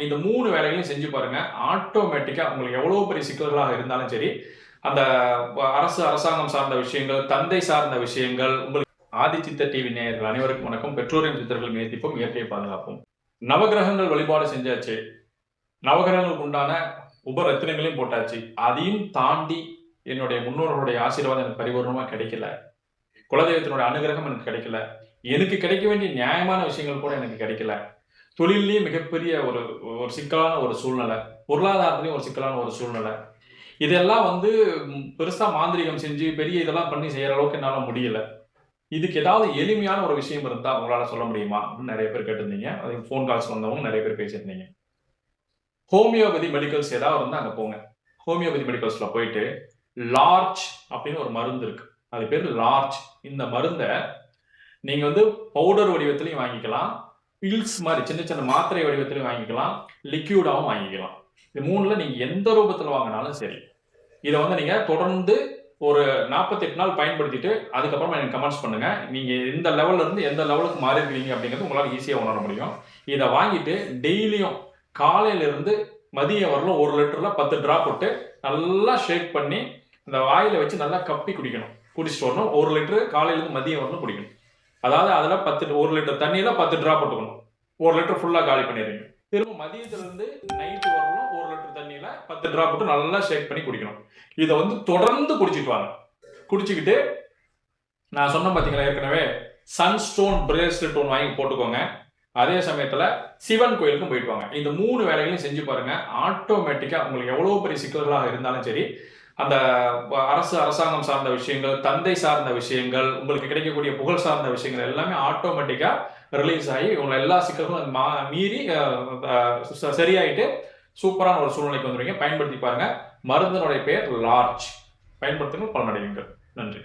இந்த மூணு வேலைகளையும் செஞ்சு பாருங்க. ஆட்டோமேட்டிக்கா உங்களுக்கு எவ்வளவு பெரிய சிக்கல்களாக இருந்தாலும் சரி அந்த அரசு அரசாங்கம் சார்ந்த விஷயங்கள் தந்தை சார்ந்த விஷயங்கள் உங்களுக்கு ஆதிச்சித்த டிவி நேயர்கள் அனைவருக்கும் வணக்கம். பெற்றோரின் சித்தர்கள் நேசிப்போம் இயற்கையை பாதுகாப்போம். நவகிரகங்கள் வழிபாடு செஞ்சாச்சு. நவகிரகங்களுக்கு உண்டான உபரத்தினங்களையும் போட்டாச்சு. அதையும் தாண்டி என்னுடைய முன்னோர்களுடைய ஆசீர்வாதம் எனக்கு பரிபூர்ணமா கிடைக்கல. குலதெய்வத்தினுடைய அனுகிரகம் எனக்கு கிடைக்கல. எனக்கு கிடைக்க வேண்டிய நியாயமான விஷயங்கள் கூட எனக்கு கிடைக்கல. தொழிலையும் மிகப்பெரிய ஒரு ஒரு சிக்கலான ஒரு சூழ்நிலை. பொருளாதாரத்துலையும் ஒரு சிக்கலான ஒரு சூழ்நிலை. இதெல்லாம் வந்து பெருசாக மாந்திரிகம் செஞ்சு பெரிய இதெல்லாம் பண்ணி செய்கிற அளவுக்கு என்னால் முடியல. இதுக்கு ஏதாவது எளிமையான ஒரு விஷயம் இருந்தால் உங்களால் சொல்ல முடியுமா? அப்படின்னு நிறைய பேர் கேட்டிருந்தீங்க. அதுக்கு ஃபோன் கால்ஸ் வந்தவங்க நிறைய பேர் பேசியிருந்தீங்க. ஹோமியோபதி மெடிக்கல்ஸ் ஏதாவது இருந்தால் அங்கே போங்க. ஹோமியோபதி மெடிக்கல்ஸில் போயிட்டு லார்ஜ் அப்படின்னு ஒரு மருந்து இருக்கு. அது பேர் லார்ஜ். இந்த மருந்தை நீங்கள் வந்து பவுடர் வடிவத்துலையும் வாங்கிக்கலாம். பில்ஸ் மாதிரி சின்ன சின்ன மாத்திரை வடிவத்திலையும் வாங்கிக்கலாம் லிக்யூடாகவும் வாங்கிக்கலாம். இது மூணுல நீங்க எந்த ரூபத்தில் வாங்கினாலும் சரி. இதை வந்து நீங்க தொடர்ந்து ஒரு 48 நாள் பயன்படுத்திட்டு அதுக்கப்புறமா எனக்கு கமெண்ட்ஸ் பண்ணுங்க. நீங்க எந்த லெவல்ல இருந்து எந்த லெவலுக்கு மாறி இருக்கீங்க அப்படிங்கிறது உங்களால் ஈஸியாக உணர முடியும். இதை வாங்கிட்டு டெய்லியும் காலையில இருந்து மதியம் வரலும் ஒரு லிட்டர்ல பத்து ட்ராப் போட்டு நல்லா ஷேக் பண்ணி இந்த வாயில வச்சு நல்லா கப்பி குடிக்கணும். குடிச்சிட்டு வரணும். ஒரு லிட்டர் காலையிலேருந்து மதியம் வரணும் குடிக்கணும். அதாவது அதில் பத்து ஒரு லிட்டர் தண்ணியில் பத்து ட்ராப் போட்டுக்கணும். ஒரு லிட்டர் ஃபுல்லாக காலி பண்ணிடுறீங்க. திரும்ப மதியத்துலேருந்து நைட்டு வரணும் ஒரு லிட்டர் தண்ணியில் பத்து ட்ராப் போட்டு நல்லா ஷேக் பண்ணி குடிக்கணும். இதை வந்து தொடர்ந்து குடிச்சிட்டு வாங்க. குடிச்சிக்கிட்டு நான் சொன்ன பார்த்தீங்களா ஏற்கனவே சன்ஸ்டோன் பிரேஸ்லெட் ஒன்று வாங்கி போட்டுக்கோங்க. அதே சமயத்தில் சிவன் கோயிலுக்கும் போயிட்டு வாங்க. இந்த மூணு வேலைகளையும் செஞ்சு பாருங்க. ஆட்டோமேட்டிக்காக உங்களுக்கு எவ்வளோ பெரிய சிக்கல்களாக இருந்தாலும் சரி அந்த அரசு அரசாங்கம் சார்ந்த விஷயங்கள் தந்தை சார்ந்த விஷயங்கள் உங்களுக்கு கிடைக்கக்கூடிய புகழ் சார்ந்த விஷயங்கள் எல்லாமே ஆட்டோமேட்டிக்காக ரிலீஸ் ஆகி உங்களை எல்லா சிக்கல்களும் மா- மீறி ச- சரியாயிட்டு சூப்பரான ஒரு சூழ்நிலைக்கு வந்துருவீங்க. பயன்படுத்தி பாருங்க. மருந்தினுடைய பெயர் லார்ஜ். பயன்படுத்துங்கள் பலனடைவீங்கள் நன்றி.